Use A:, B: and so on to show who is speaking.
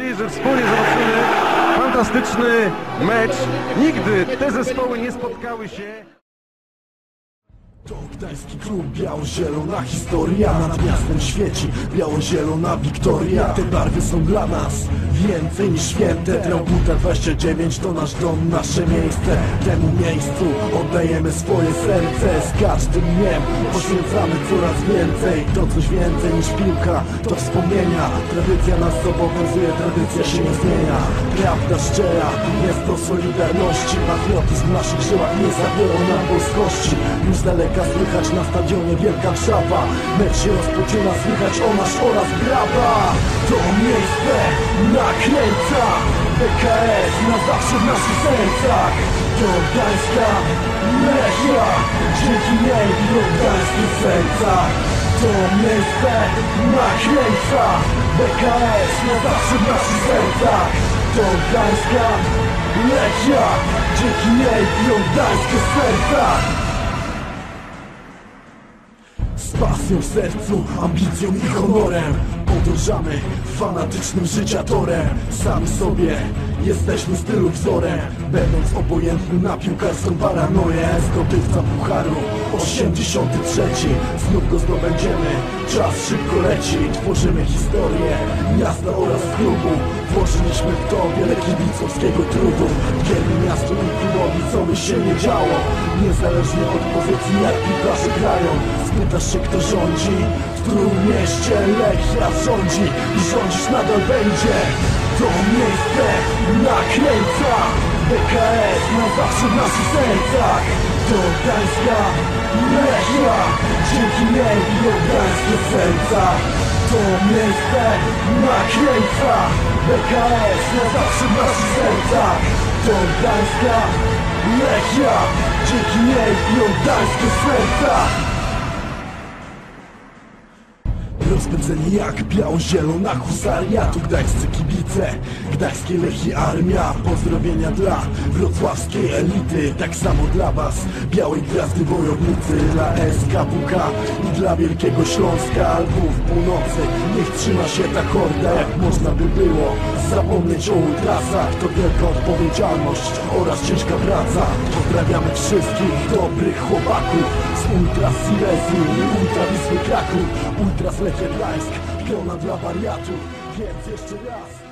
A: nadzieję, że wspólnie zobaczymy fantastyczny mecz. Nigdy te zespoły nie spotkały się.
B: To gdański klub, biało-zielona historia Nad miastem świeci, biało-zielona Wiktoria Te barwy są dla nas więcej niż święte. Traubuta 29 to nasz dom, nasze miejsce. Temu miejscu oddajemy swoje serce. Z każdym dniem poświęcamy coraz więcej. To coś więcej niż piłka, to wspomnienia. Tradycja nas zobowiązuje, tradycja się nie zmienia. Prawda szczera, jest to solidarności. Patriotyzm w naszych żyłach nie zabiorą nam polskości Już daleka słychać na stadionie wielka szapa Mecz się rozpoczyna, słychać o nasz oraz brawa To miejsce nakręca. PKS na zawsze w naszych sercach. To Gdańska Lechia Dzięki niej w gdańskich sercach. To miejsce nakręca. PKS na zawsze w naszych sercach. To Gdańska Lechia Dzięki niej w gdańskich sercach z pasją w sercu, ambicją i honorem. Podążamy fanatycznym życia torem. Sobie jesteśmy stylu wzorem Będąc obojętni na piłkarską paranoję. Zdobywca pucharu 83 Znów go zdobędziemy. Czas szybko leci Tworzymy historię. Miasta oraz klubu. Włożyliśmy w to wiele kibicowskiego trudu. Wielu miastu i klubowi co by się nie działo. Niezależnie od pozycji jak piłkarze grają Spytasz się kto rządzi? W którym mieście Lechia rządzi I rządzić nadal będzie To miejsce nakręca BKS na zawsze w naszych sercach. To Gdańska Lechia Dzięki niej biją gdańskie serca. To miejsce nakręca BKS na zawsze w naszych sercach. To Gdańska Lechia Dzięki niej biją gdańskie serca Rozpędzeni jak biało-zielona husaria. Tu gdańscy kibice, gdańskie Lechii armia. Pozdrowienia dla wrocławskiej elity. Tak samo dla was, białej gwiazdy wojownicy. Dla SKWK i dla Wielkiego Śląska Albów północy, niech trzyma się ta horda Jak można by było. Zapomnieć o ultrasach To wielka odpowiedzialność oraz ciężka praca. Pozdrawiamy wszystkich dobrych chłopaków Silesii i Ultra Wisły Kraków Ultras Lechia Gdańsk, grona dla wariatów Więc jeszcze raz